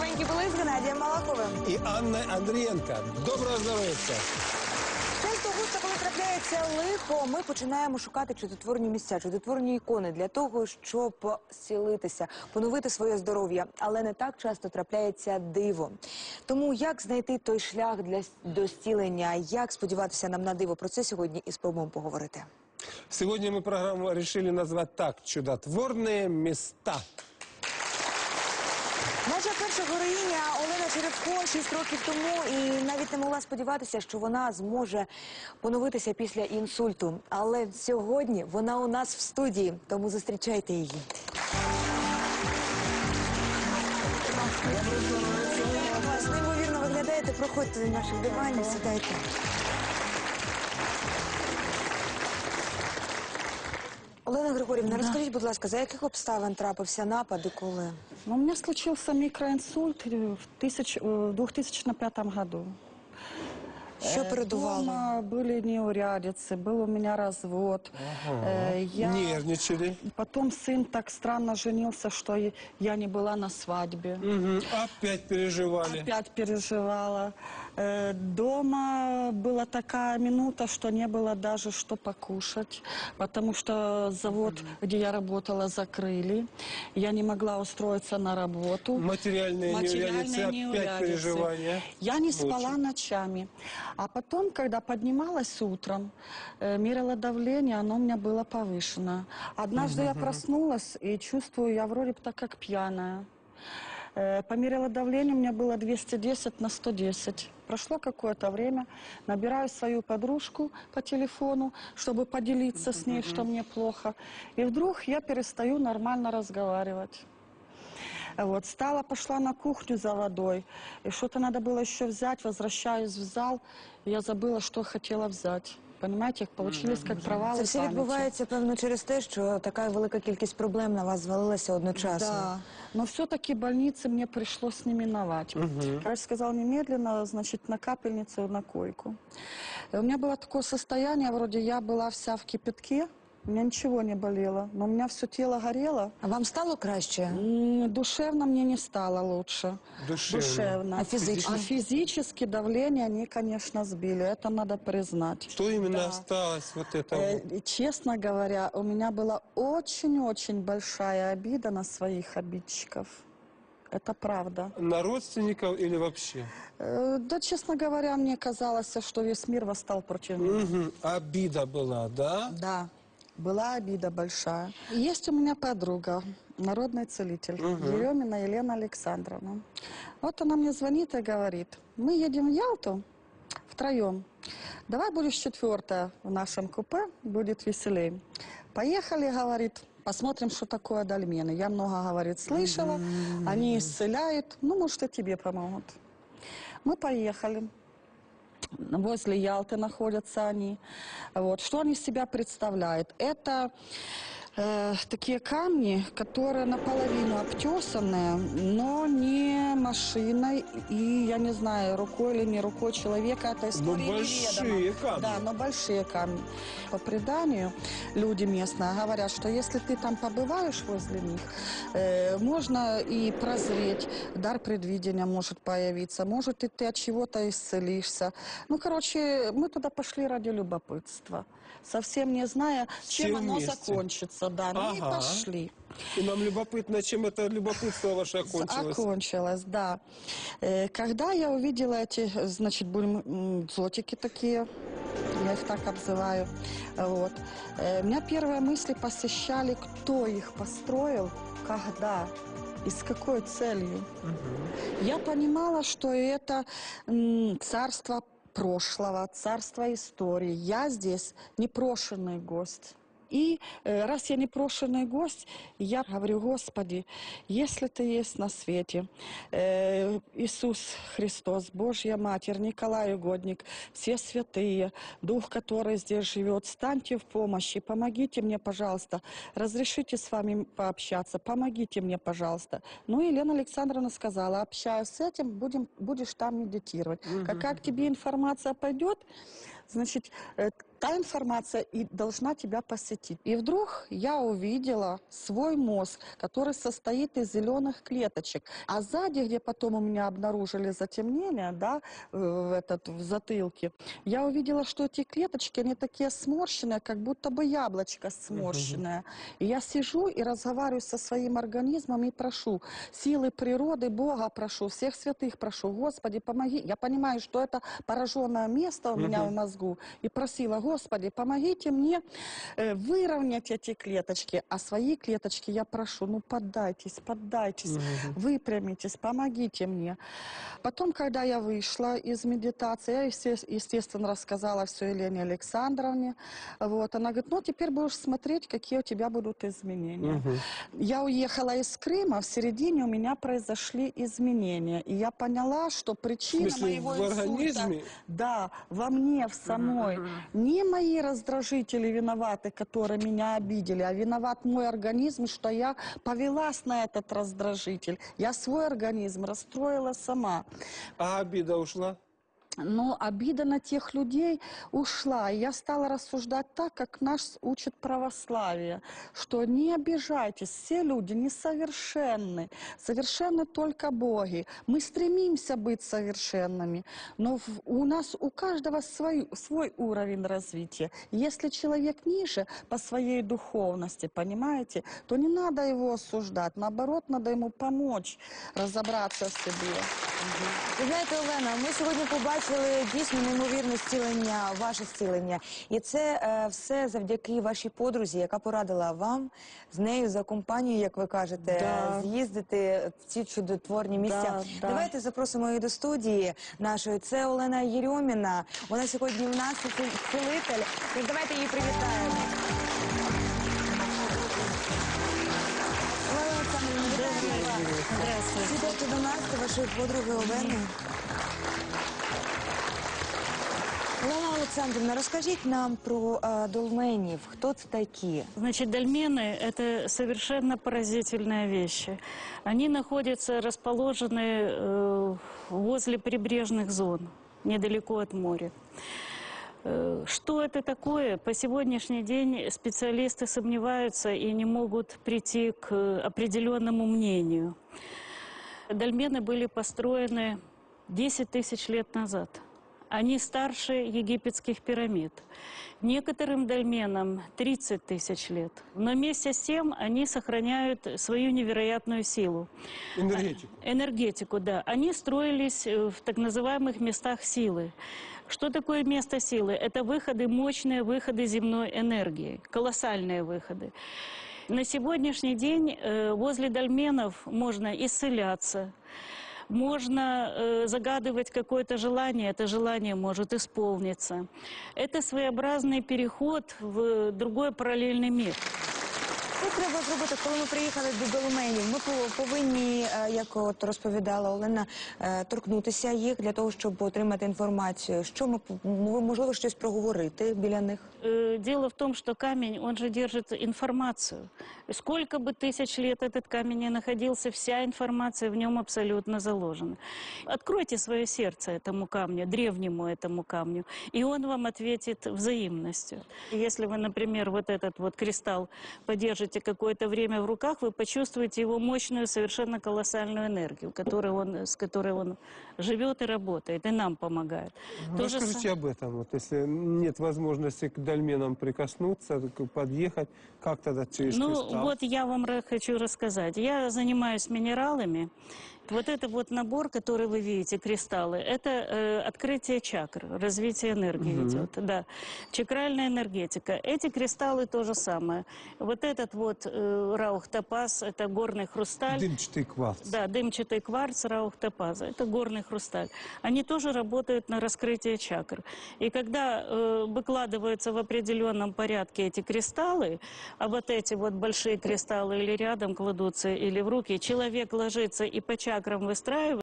які були з Геннадієм Малаховим. І Анна Андрієнка. Доброго здоров'я! Часто густо, коли трапляється лихо, ми починаємо шукати чудотворні місця, чудотворні ікони для того, щоб зцілитися, поновити своє здоров'я. Але не так часто трапляється диво. Тому як знайти той шлях для до зцілення, як сподіватися нам на диво? Про це сьогодні і спробуємо поговорити. Сегодня мы программу решили назвать так «Чудотворные места». Наша перша героїня Олена Черевко 6 років тому і навіть не могла сподіватися, що вона зможе поновитися після інсульту. Але сьогодні вона у нас в студії, тому зустрічайте її. Вас неймовірно виглядаєте, проходьте до наших диванів, сідайте. Олена Григорівна, розкажіть, будь ласка, за яких обставин трапився напад і коли? Ну, у меня случился микроинсульт в, тысяч, в 2005 году. Що Э, передувало? Дома были неурядицы, был у меня развод. Э, я... Нервничали. Потом сын так странно женился, что и- я не была на свадьбе. Мгм. Опять переживали. Опять переживала. Э, Дома была такая минута, что не было даже что покушать, потому что завод, где я работала, закрыли. Я не могла устроиться на работу. Материальные неурядицы, опять неурядицы. переживания. Я не спала Очень. ночами. А потом, когда поднималась утром, э, мерила давление, оно у меня было повышено. Однажды я проснулась и чувствую, я вроде бы так как пьяная. Э, Померила давление, у меня было 210 на 110. Прошло какое-то время, набираю свою подружку по телефону, чтобы поделиться с ней, что мне плохо. И вдруг я перестаю нормально разговаривать. Вот, стала, пошла на кухню за водой. И что-то надо было еще взять. Возвращаюсь в зал, я забыла, что хотела взять Понимаете, получились как провалы Це все памяти. відбувається, певно, через те, що така велика кількість проблем на вас звалилася одночасно. Да, но все-таки больницы мне пришлось не миновать. Врач сказал немедленно, значит, на капельницу, на койку. И у меня было такое состояние, вроде я была вся в кипятке, у меня ничего не болело, но у меня все тело горело. А вам стало краще? М, Душевно мне не стало лучше. Душевно. А физично? А физически давление они, конечно, сбили. Это надо признать. Что именно Да. осталось вот это? Э, честно говоря, у меня была очень-очень большая обида на своих обидчиков. Это правда. На родственников или вообще? Э, Да, честно говоря, мне казалось, что весь мир восстал против меня. Мгм. Обида была, да? Да, была обида большая. Есть у меня подруга, народный целитель, Еремина Елена Александровна. Вот она мне звонит и говорит, мы едем в Ялту втроем. Давай будешь четвертая в нашем купе, будет веселее. Поехали, говорит, посмотрим, что такое дольмены. Я много, говорит, слышала, они исцеляют, ну, может, и тебе помогут. Мы поехали. Возле Ялты находятся они. Вот. Что они из себя представляют? Это э, такие камни, которые наполовину обтесанные, но не машиной и, я не знаю, рукой или не рукой человека. Это история Ну, большие неведома. камни. Да, но большие камни. По преданию люди местные говорят, что если ты там побываешь возле них, э, можно и прозреть, дар предвидения может появиться, может и ты от чего-то исцелишься. Ну, короче, мы туда пошли ради любопытства, совсем не зная, Все чем оно вместе. закончится. Да, ну и Ага. пошли. И нам любопытно, чем это любопытство ваше окончилось. Окончилось, да. Э, Когда я увидела эти, значит, будем м, зотики такие, я их так обзываю, вот, э, меня первые мысли посещали, кто их построил, когда и с какой целью. Я понимала, что это м, царство прошлого, царство истории. Я здесь непрошенный гость. И э, раз я непрошенный гость, я говорю, Господи, если Ты есть на свете, э, Иисус Христос, Божья Матерь, Николай Угодник, все святые, Дух, который здесь живет, станьте в помощь и помогите мне, пожалуйста, разрешите с вами пообщаться, помогите мне, пожалуйста. Ну, Елена Александровна сказала, общаюсь с этим, будем, будешь там медитировать. Как, как тебе информация пойдет, значит, э, та информация и должна тебя посетить. И вдруг я увидела свой мозг, который состоит из зеленых клеточек. А сзади, где потом у меня обнаружили затемнение, да, э, в, этот, в затылке, я увидела, что эти клеточки, они такие сморщенные, как будто бы яблочко сморщенное. И я сижу и разговариваю со своим организмом и прошу силы природы, Бога прошу, всех святых прошу, Господи, помоги. Я понимаю, что это пораженное место у меня в мозгу. И просила, Господи, помогите мне э, выровнять эти клеточки. А свои клеточки я прошу, ну поддайтесь, поддайтесь, выпрямитесь, помогите мне. Потом, когда я вышла из медитации, я, есте- естественно, рассказала все Елене Александровне. Вот. Она говорит, ну теперь будешь смотреть, какие у тебя будут изменения. Я уехала из Крыма, в середине у меня произошли изменения. И я поняла, что причина смысле, моего в инсульта... организме? Да, во мне, в самой. Не мои раздражители виноваты, которые меня обидели, а виноват мой организм, что я повелась на этот раздражитель. Я свой организм расстроила сама. А обида ушла? Но обида на тех людей ушла. И я стала рассуждать так, как нас учит православие, что не обижайтесь, все люди несовершенны, совершенны только боги. Мы стремимся быть совершенными, но у нас у каждого свой, свой уровень развития. Если человек ниже по своей духовности, понимаете, то не надо его осуждать, наоборот, надо ему помочь разобраться в себе. Ви знаєте, Олена, ми сьогодні побачили дійсно неймовірне зцілення, ваше зцілення. І це е, все завдяки вашій подрузі, яка порадила вам з нею за компанію, як ви кажете, Да. з'їздити в ці чудотворні місця. Да, да. Давайте запросимо її до студії нашої. Це Олена Єрьоміна. Вона сьогодні в нас цілитель. Тож давайте її привітаємо. Олена вас. Здравствуйте. Сідайте до нас, до вашої подруги Олени. Олена Олександрівна, розкажіть нам про е, долменів. Хто це такі? Значит, дольмены – это совершенно поразительные вещи. Они находятся, расположены э, возле прибрежных зон, недалеко от моря. Э, Что это такое? По сегодняшний день специалисты сомневаются и не могут прийти к определенному мнению. Дольмены были построены 10 тысяч лет назад. они старше египетских пирамид. Некоторым дольменам 30 тысяч лет. Но вместе с тем они сохраняют свою невероятную силу. Энергетику. Энергетику, да. Они строились э, в так называемых местах силы. Что такое место силы? Это выходы, мощные выходы земной энергии, колоссальные выходы. На сегодняшний день э, возле дольменов можно исцеляться, можно э, загадывать какое-то желание, это желание может исполниться. Это своеобразный переход в другой параллельный мир. Що треба зробити, коли ми приїхали до долменів? Ми по- повинні, е, як от розповідала Олена, е, торкнутися їх для того, щоб отримати інформацію. Що ми п- м- можливо щось проговорити біля них? Э, Дело в том, что камень, он же держит информацию. Сколько бы тысяч лет этот камень ни находился, вся информация в нем абсолютно заложена. Откройте свое сердце этому камню, древнему этому камню, и он вам ответит взаимностью. Если вы, например, вот этот вот кристалл подержите какое-то время в руках, вы почувствуете его мощную, совершенно колоссальную энергию, которой он, с которой он живет и работает, и нам помогает. Же Расскажите са- об этом. Вот, если нет возможности к дольменам прикоснуться, подъехать, как тогда через Ну, кристалл? вот я вам хочу рассказать. Я занимаюсь минералами. Вот это вот набор, который вы видите, кристаллы, это э, открытие чакр, развитие энергии идет. Да. Чакральная энергетика. Эти кристаллы то же самое. Вот этот вот э, раух топаз, это горный хрусталь. Дымчатый кварц. Да, дымчатый кварц, раух топаза. Это горный хрусталь. Они тоже работают на раскрытие чакр. И когда э, выкладываются в определенном порядке эти кристаллы, а вот эти вот большие кристаллы или рядом кладутся, или в руки, человек ложится и по чакрам выстраивает,